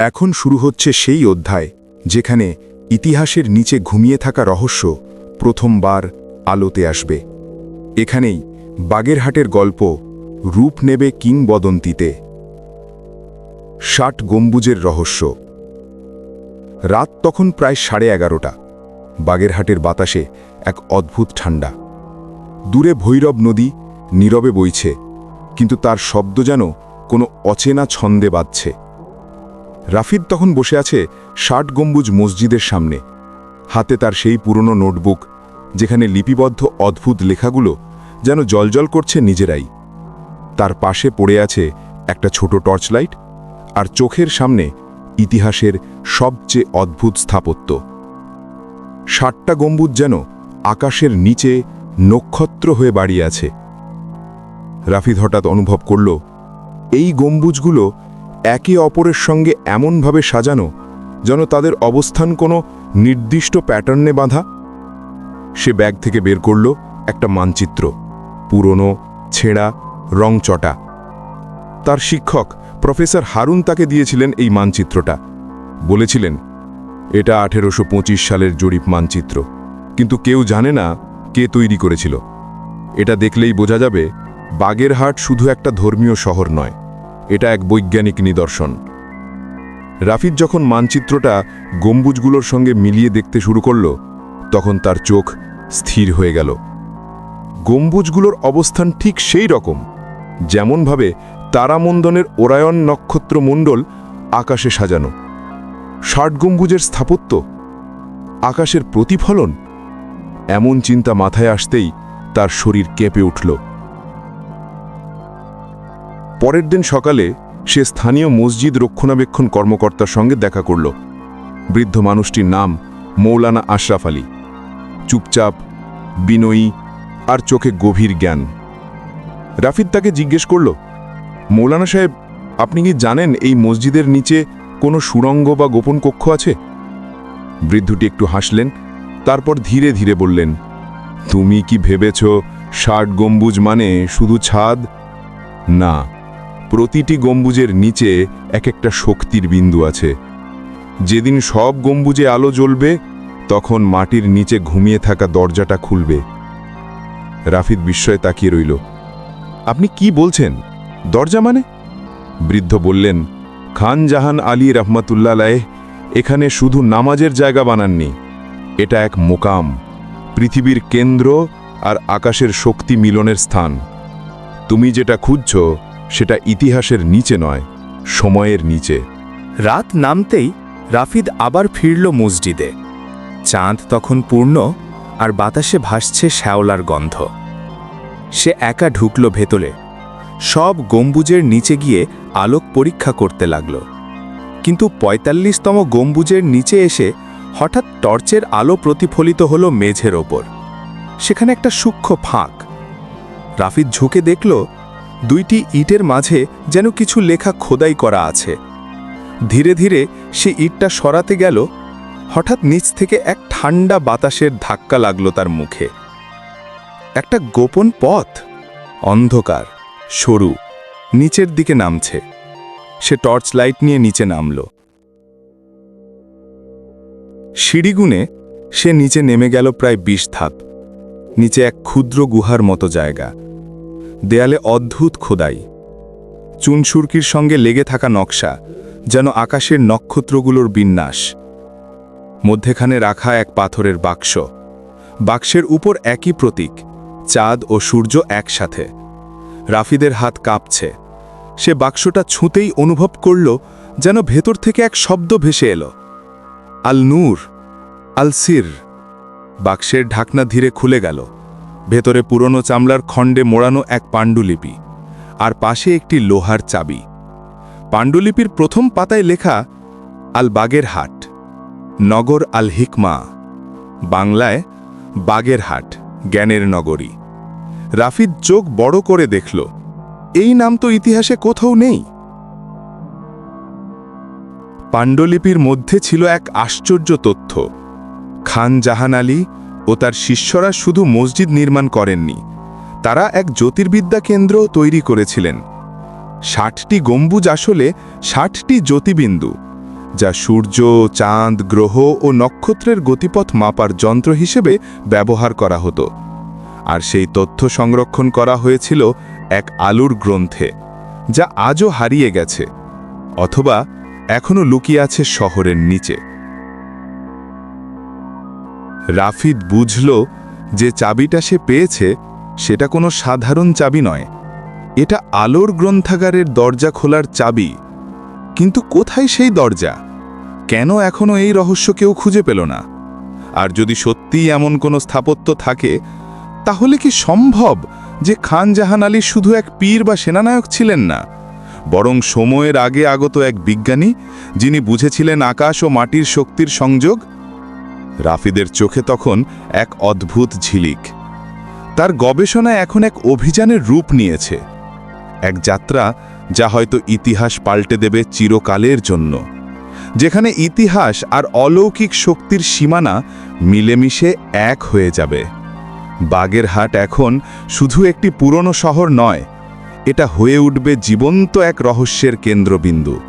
এখন শুরু হচ্ছে সেই অধ্যায়, যেখানে ইতিহাসের নিচে ঘুমিয়ে থাকা রহস্য প্রথমবার আলোতে আসবে। এখানেই বাগেরহাটের গল্প রূপ নেবে কিংবদন্তিতে। ষাট গম্বুজের রহস্য। রাত তখন প্রায় সাড়ে এগারোটা। বাগেরহাটের বাতাসে এক অদ্ভুত ঠান্ডা। দূরে ভৈরব নদী নীরবে বইছে, কিন্তু তার শব্দ যেন কোনো অচেনা ছন্দে বাজছে। রাফিদ তখন বসে আছে ষাট গম্বুজ মসজিদের সামনে। হাতে তার সেই পুরনো নোটবুক, যেখানে লিপিবদ্ধ অদ্ভুত লেখাগুলো যেন জলজল করছে নিজেরাই। তার পাশে পড়ে আছে একটা ছোট টর্চলাইট আর চোখের সামনে ইতিহাসের সবচেয়ে অদ্ভুত স্থাপত্য। ষাটটা গম্বুজ যেন আকাশের নিচে নক্ষত্র হয়ে বাড়িয়ে আছে। রাফিদ হঠাৎ অনুভব করল, এই গম্বুজগুলো একে অপরের সঙ্গে এমনভাবে সাজানো যেন তাদের অবস্থান কোনো নির্দিষ্ট প্যাটার্নে বাঁধা। সে ব্যাগ থেকে বের করল একটা মানচিত্র, পুরনো, ছেঁড়া, রংচটা। তার শিক্ষক, প্রফেসর হারুন তাকে দিয়েছিলেন এই মানচিত্রটা। বলেছিলেন, এটা আঠেরোশো পঁচিশ সালের জরিপ মানচিত্র, কিন্তু কেউ জানে না কে তৈরি করেছিল। এটা দেখলেই বোঝা যাবে, বাগেরহাট শুধু একটা ধর্মীয় শহর নয়। এটা এক বৈজ্ঞানিক নিদর্শন। রাফিদ যখন মানচিত্রটা গম্বুজগুলোর সঙ্গে মিলিয়ে দেখতে শুরু করল, তখন তার চোখ স্থির হয়ে গেল। গম্বুজগুলোর অবস্থান ঠিক সেই রকম, যেমনভাবে তারামন্দনের ওরায়ন নক্ষত্রমণ্ডল আকাশে সাজানো। ষাট গম্বুজের স্থাপত্য, আকাশের প্রতিফলন, এমন চিন্তা মাথায় আসতেই তার শরীর কেঁপে উঠল। পরের দিন সকালে সে স্থানীয় মসজিদ রক্ষণাবেক্ষণ কর্মকর্তার সঙ্গে দেখা করল। বৃদ্ধ মানুষটির নাম মৌলানা আশরাফ আলী। চুপচাপ, বিনয়ী আর চোখে গভীর জ্ঞান। রাফিদ তাকে জিজ্ঞেস করল, মৌলানা সাহেব, আপনি কি জানেন এই মসজিদের নিচে কোনো সুরঙ্গ বা গোপন কক্ষ আছে? বৃদ্ধটি একটু হাসলেন, তারপর ধীরে ধীরে বললেন, তুমি কি ভেবেছ ষাট গম্বুজ মানে শুধু ছাদ? না। প্রতিটি গম্বুজের নিচে এক একটা শক্তির বিন্দু আছে। যেদিন সব গম্বুজে আলো জ্বলবে, তখন মাটির নিচে ঘুমিয়ে থাকা দরজাটা খুলবে। রাফিদ বিস্ময়ে তাকিয়ে রইল। আপনি কি বলছেন? দরজা মানে? বৃদ্ধ বললেন, খান জাহান আলী রহমতুল্লাহ এখানে শুধু নামাজের জায়গা বানাননি। এটা এক মোকাম, পৃথিবীর কেন্দ্র আর আকাশের শক্তি মিলনের স্থান। তুমি যেটা খুঁজছ সেটা ইতিহাসের নিচে নয়, সময়ের নিচে। রাত নামতেই রাফিদ আবার ফিরল মসজিদে। চাঁদ তখন পূর্ণ আর বাতাসে ভাসছে শ্যাওলার গন্ধ। সে একা ঢুকল ভেতরে। সব গম্বুজের নিচে গিয়ে আলোক পরীক্ষা করতে লাগল। কিন্তু পঁয়তাল্লিশতম গম্বুজের নিচে এসে হঠাৎ টর্চের আলো প্রতিফলিত হল মেঝের ওপর। সেখানে একটা সূক্ষ্ম ফাঁক। রাফিদ ঝুঁকে দেখল দুইটি ইটের মাঝে যেন কিছু লেখা খোদাই করা আছে। ধীরে ধীরে সে ইটটা সরাতে গেল, হঠাৎ নিচ থেকে এক ঠান্ডা বাতাসের ধাক্কা লাগল তার মুখে। একটা গোপন পথ, অন্ধকার, সরু, নিচের দিকে নামছে। সে টর্চ লাইট নিয়ে নিচে নামল। সিঁড়িগুনে সে নিচে নেমে গেল প্রায় বিশ ধাপ, নিচে এক ক্ষুদ্র গুহার মতো জায়গা। দেয়ালে অদ্ভুত খোদাই। চুনসুরকির সঙ্গে লেগে থাকা নকশা যেন আকাশের নক্ষত্রগুলোর বিন্যাস। মধ্যেখানে রাখা এক পাথরের বাক্স। বাক্সের উপর একই প্রতীক, চাঁদ ও সূর্য একসাথে। রাফিদের হাত কাঁপছে। সে বাক্সটা ছুঁতেই অনুভব করল যেন ভেতর থেকে এক শব্দ ভেসে এলো। আল নূর আল সির বাক্সের ঢাকনা ধীরে খুলে গেল। ভেতরে পুরনো চামলার খণ্ডে মোড়ানো এক পাণ্ডুলিপি, আর পাশে একটি লোহার চাবি। পাণ্ডুলিপির প্রথম পাতায় লেখা, আল বাগের হাট, নগর আল হিকমা বাংলায়, বাগের হাট, জ্ঞানের নগরী রাফিদ চোখ বড় করে দেখল, এই নাম তো ইতিহাসে কোথাও নেই? পাণ্ডুলিপির মধ্যে ছিল এক আশ্চর্য তথ্য। খান জাহান আলী ও তার শিষ্যরা শুধু মসজিদ নির্মাণ করেননি, তারা এক জ্যোতির্বিদ্যা কেন্দ্র তৈরি করেছিলেন। ষাটটি গম্বুজ আসলে ষাটটি জ্যোতিবিন্দু যা সূর্য, চাঁদ, গ্রহ ও নক্ষত্রের গতিপথ মাপার যন্ত্র হিসেবে ব্যবহার করা হতো। আর সেই তথ্য সংরক্ষণ করা হয়েছিল এক আলুর গ্রন্থে, যা আজও হারিয়ে গেছে, অথবা এখনও লুকিয়ে আছে শহরের নিচে। রাফিদ বুঝল যে চাবিটা সে পেয়েছে, সেটা কোনো সাধারণ চাবি নয়। এটা আলোর গ্রন্থাগারের দরজা খোলার চাবি। কিন্তু কোথায় সেই দরজা? কেন এখনও এই রহস্য কেউ খুঁজে পেল না? আর যদি সত্যিই এমন কোনো স্থাপত্য থাকে, তাহলে কি সম্ভব যে খান জাহান আলী শুধু এক পীর বা সেনানায়ক ছিলেন না, বরং সময়ের আগে আগত এক বিজ্ঞানী, যিনি বুঝেছিলেন আকাশ ও মাটির শক্তির সংযোগ রাফিদের চোখে তখন এক অদ্ভুত ঝিলিক। তার গবেষণা এখন এক অভিযানের রূপ নিয়েছে। এক যাত্রা যা হয়তো ইতিহাস পাল্টে দেবে চিরকালের জন্য। যেখানে ইতিহাস আর অলৌকিক শক্তির সীমানা মিলেমিশে এক হয়ে যাবে। বাগেরহাট এখন শুধু একটি পুরনো শহর নয়, এটা হয়ে উঠবে জীবন্ত এক রহস্যের কেন্দ্রবিন্দু।